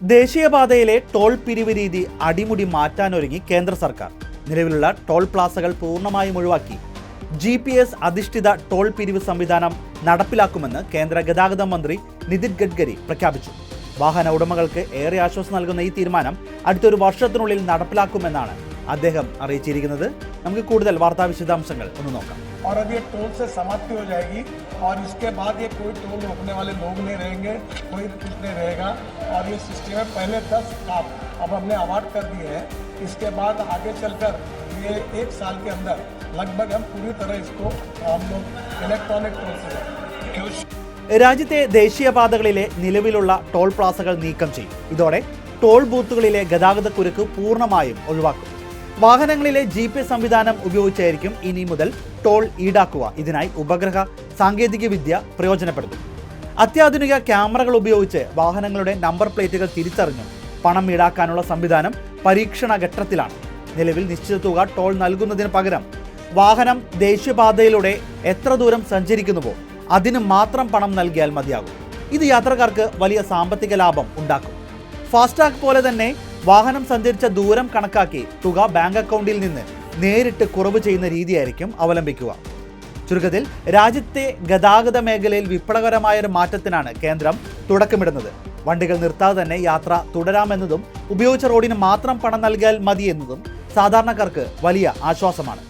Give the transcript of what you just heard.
ദേശീയപാതയിലെ ടോൾ പിരിവ് രീതി അടിമുടി മാറ്റാനൊരുങ്ങി കേന്ദ്ര സർക്കാർ. നിലവിലുള്ള ടോൾ പ്ലാസകൾ പൂർണമായും ഒഴിവാക്കി. ജി പി എസ് അധിഷ്ഠിത ടോൾ പിരിവ് സംവിധാനം നടപ്പിലാക്കുമെന്ന് കേന്ദ്ര ഗതാഗത മന്ത്രി നിതിൻ ഗഡ്കരി പ്രഖ്യാപിച്ചു. വാഹന ഉടമകൾക്ക് ഏറെ ആശ്വാസം നൽകുന്ന ഈ തീരുമാനം അടുത്തൊരു വർഷത്തിനുള്ളിൽ നടപ്പിലാക്കുമെന്നാണ് അദ്ദേഹം അറിയിച്ചിരിക്കുന്നത്. നമുക്ക് കൂടുതൽ വാർത്താ വിശദാംശങ്ങൾ ഒന്ന് നോക്കാം और अब ये टोल से समाप्ति हो जाएगी और इसके बाद ये कोई टोल रोकने वाले लोग नहीं रहेंगे कोई कुछ नहीं रहेगा और ये सिस्टम है पहले दस काम अब हमने अवार्ड कर दिए हैं इसके बाद आगे चलकर ये एक साल के अंदर लगभग हम पूरी तरह इसको हम लोग इलेक्ट्रॉनिक टोल से क्यों രാജ്യത്തെ ദേശീയപാതകളിലെ നിലവിലുള്ള ടോൾ പ്ലാസകൾ നീക്കം ചെയ്യും ഇതോടെ ടോൾ ബൂത്തുകളിലെ ഗതാഗതക്കുരുക്ക് പൂർണ്ണമായും ഒഴിവാക്കും വാഹനങ്ങളിലെ ജി പി എസ് സംവിധാനം ഉപയോഗിച്ചായിരിക്കും ഇനി മുതൽ ടോൾ ഈടാക്കുക. ഇതിനായി ഉപഗ്രഹ സാങ്കേതികവിദ്യ പ്രയോജനപ്പെടുത്തും. അത്യാധുനിക ക്യാമറകൾ ഉപയോഗിച്ച് വാഹനങ്ങളുടെ നമ്പർ പ്ലേറ്റുകൾ തിരിച്ചറിഞ്ഞു പണം ഈടാക്കാനുള്ള സംവിധാനം പരീക്ഷണ ഘട്ടത്തിലാണ്. നിലവിൽ നിശ്ചിത തുക ടോൾ നൽകുന്നതിന് പകരം വാഹനം ദേശീയപാതയിലൂടെ എത്ര ദൂരം സഞ്ചരിക്കുന്നുവോ അതിന് മാത്രം പണം നൽകിയാൽ മതിയാകും. ഇത് യാത്രക്കാർക്ക് വലിയ സാമ്പത്തിക ലാഭം ഉണ്ടാക്കും. ഫാസ്ടാഗ് പോലെ തന്നെ വാഹനം സഞ്ചരിച്ച ദൂരം കണക്കാക്കി തുക ബാങ്ക് അക്കൗണ്ടിൽ നിന്ന് നേരിട്ട് കുറവ് ചെയ്യുന്ന രീതിയായിരിക്കും അവലംബിക്കുക. ചുരുക്കത്തിൽ രാജ്യത്തെ ഗതാഗത മേഖലയിൽ വിപ്ലവകരമായ ഒരു മാറ്റത്തിനാണ് കേന്ദ്രം തുടക്കമിടുന്നത്. വണ്ടികൾ നിർത്താതെ തന്നെ യാത്ര തുടരാമെന്നതും ഉപയോഗിച്ച റോഡിന് മാത്രം പണം നൽകിയാൽ മതിയെന്നതും സാധാരണക്കാർക്ക് വലിയ ആശ്വാസമാണ്.